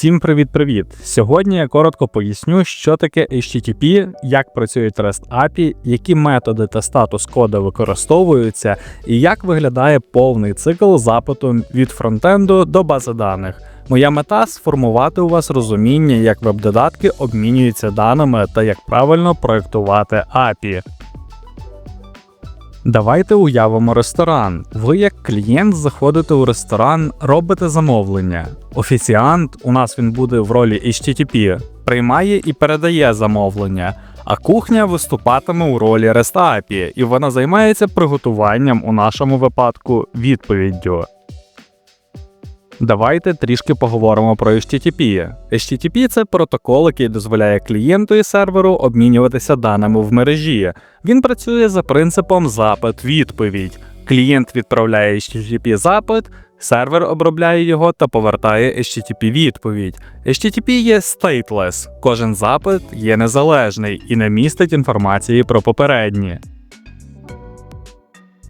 Всім привіт-привіт! Сьогодні я коротко поясню, що таке HTTP, як працюють REST API, які методи та статус коду використовуються, і як виглядає повний цикл запиту від фронтенду до бази даних. Моя мета сформувати у вас розуміння, як веб-додатки обмінюються даними та як правильно проєктувати API. Давайте уявимо ресторан. Ви як клієнт заходите у ресторан, робите замовлення. Офіціант, у нас він буде в ролі HTTP, приймає і передає замовлення. А кухня виступатиме у ролі REST API, і вона займається приготуванням у нашому випадку відповіддю. Давайте трішки поговоримо про HTTP. HTTP – це протокол, який дозволяє клієнту і серверу обмінюватися даними в мережі. Він працює за принципом запит-відповідь. Клієнт відправляє HTTP запит, сервер обробляє його та повертає HTTP відповідь. HTTP є stateless, кожен запит є незалежний і не містить інформації про попередні.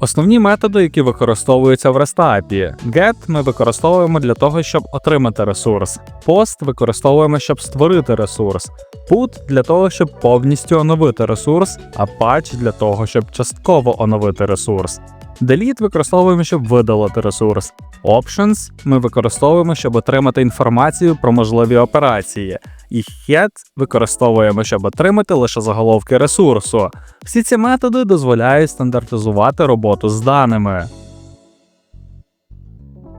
Основні методи, які використовуються в REST API. GET ми використовуємо для того, щоб отримати ресурс. POST використовуємо, щоб створити ресурс. Put для того, щоб повністю оновити ресурс, а patch для того, щоб частково оновити ресурс. Delete використовуємо, щоб видалити ресурс. Options ми використовуємо, щоб отримати інформацію про можливі операції. І head використовуємо, щоб отримати лише заголовки ресурсу. Всі ці методи дозволяють стандартизувати роботу з даними.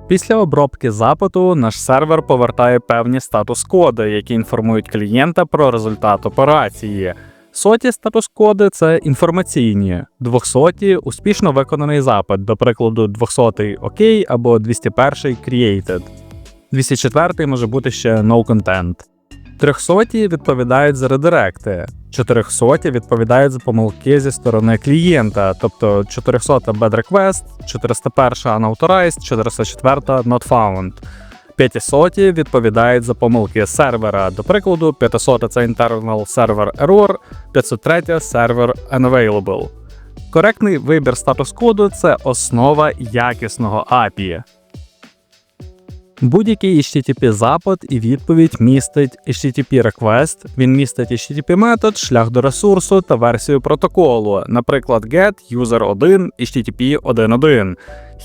Після обробки запиту наш сервер повертає певні статус-коди, які інформують клієнта про результат операції. Соті статус-коди це інформаційні, 200 – успішно виконаний запит, до прикладу, 200 OK або 201 created. 204 може бути ще no content. 300 відповідають за редиректи, 400 відповідають за помилки зі сторони клієнта, тобто 400 bad request, 401 unauthorized, 404 not found. 500 відповідають за помилки сервера. До прикладу, 500 це internal server error, 503 server unavailable. Коректний вибір статус-коду це основа якісного API. Будь-який HTTP запит і відповідь містить HTTP request, він містить HTTP метод, шлях до ресурсу та версію протоколу, наприклад, GET user 1 HTTP 1.1.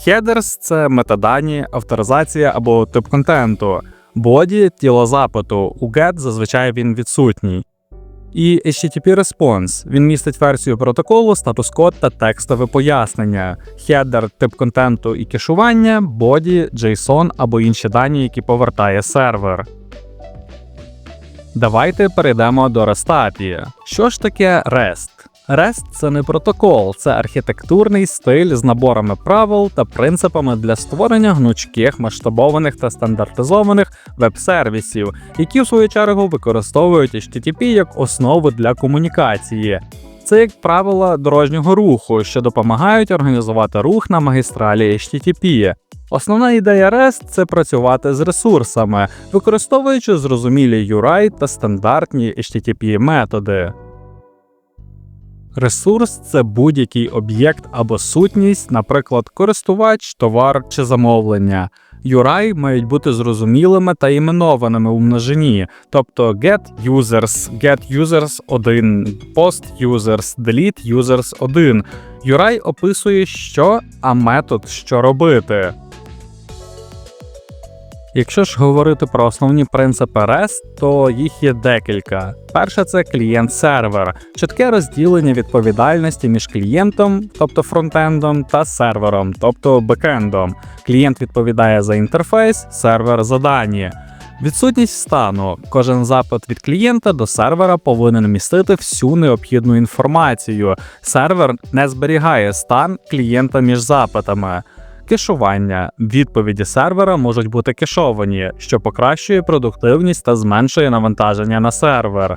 Headers – це метадані, авторизація або тип контенту. Body – тіло запиту. У GET зазвичай він відсутній. І HTTP Response. Він містить версію протоколу, статус-код та текстове пояснення, хедер, тип контенту і кешування, боді, JSON або інші дані, які повертає сервер. Давайте перейдемо до REST API. Що ж таке REST? REST – це не протокол, це архітектурний стиль з наборами правил та принципами для створення гнучких, масштабованих та стандартизованих веб-сервісів, які в свою чергу використовують HTTP як основу для комунікації. Це як правила дорожнього руху, що допомагають організувати рух на магістралі HTTP. Основна ідея REST – це працювати з ресурсами, використовуючи зрозумілі URI та стандартні HTTP методи. Ресурс це будь-який об'єкт або сутність, наприклад, користувач, товар чи замовлення. URI мають бути зрозумілими та іменованими у множині, тобто get users, get users 1, post users, delete users 1. URI описує що, а метод що робити. Якщо ж говорити про основні принципи REST, то їх є декілька. Перше це клієнт-сервер, чітке розділення відповідальності між клієнтом, тобто фронтендом, та сервером, тобто бекендом. Клієнт відповідає за інтерфейс, сервер за дані. Відсутність стану. Кожен запит від клієнта до сервера повинен містити всю необхідну інформацію. Сервер не зберігає стан клієнта між запитами. Кешування відповіді сервера можуть бути кешовані, що покращує продуктивність та зменшує навантаження на сервер.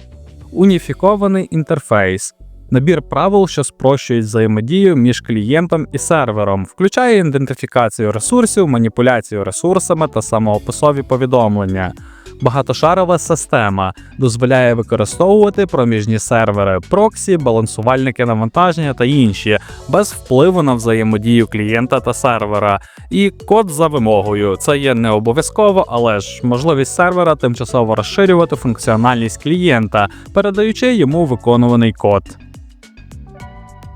Уніфікований інтерфейс. Набір правил, що спрощують взаємодію між клієнтом і сервером, включає ідентифікацію ресурсів, маніпуляцію ресурсами та самоописові повідомлення. Багатошарова система, дозволяє використовувати проміжні сервери, проксі, балансувальники навантаження та інші, без впливу на взаємодію клієнта та сервера. І код за вимогою. Це є не обов'язково, але ж можливість сервера тимчасово розширювати функціональність клієнта, передаючи йому виконуваний код.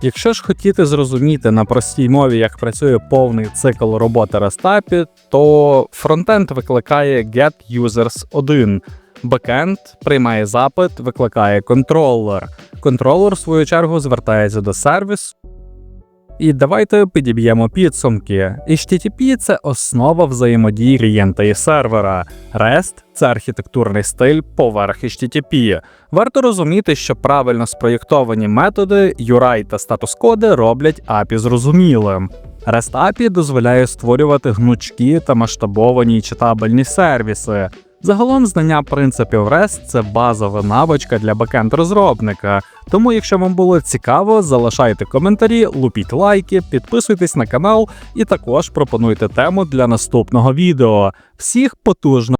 Якщо ж хотіти зрозуміти на простій мові, як працює повний цикл роботи REST то фронтенд викликає getUsers1, бекенд приймає запит, викликає контролер. Контролер, в свою чергу, звертається до сервісу. І давайте підіб'ємо підсумки. HTTP – це основа взаємодії клієнта і сервера. REST – це архітектурний стиль поверх HTTP. Варто розуміти, що правильно спроєктовані методи URI та статус-коди роблять API зрозумілим. REST API дозволяє створювати гнучкі та масштабовані читабельні сервіси. Загалом знання принципів REST – це базова навичка для бекенд-розробника. Тому, якщо вам було цікаво, залишайте коментарі, лупіть лайки, підписуйтесь на канал і також пропонуйте тему для наступного відео. Всіх потужно!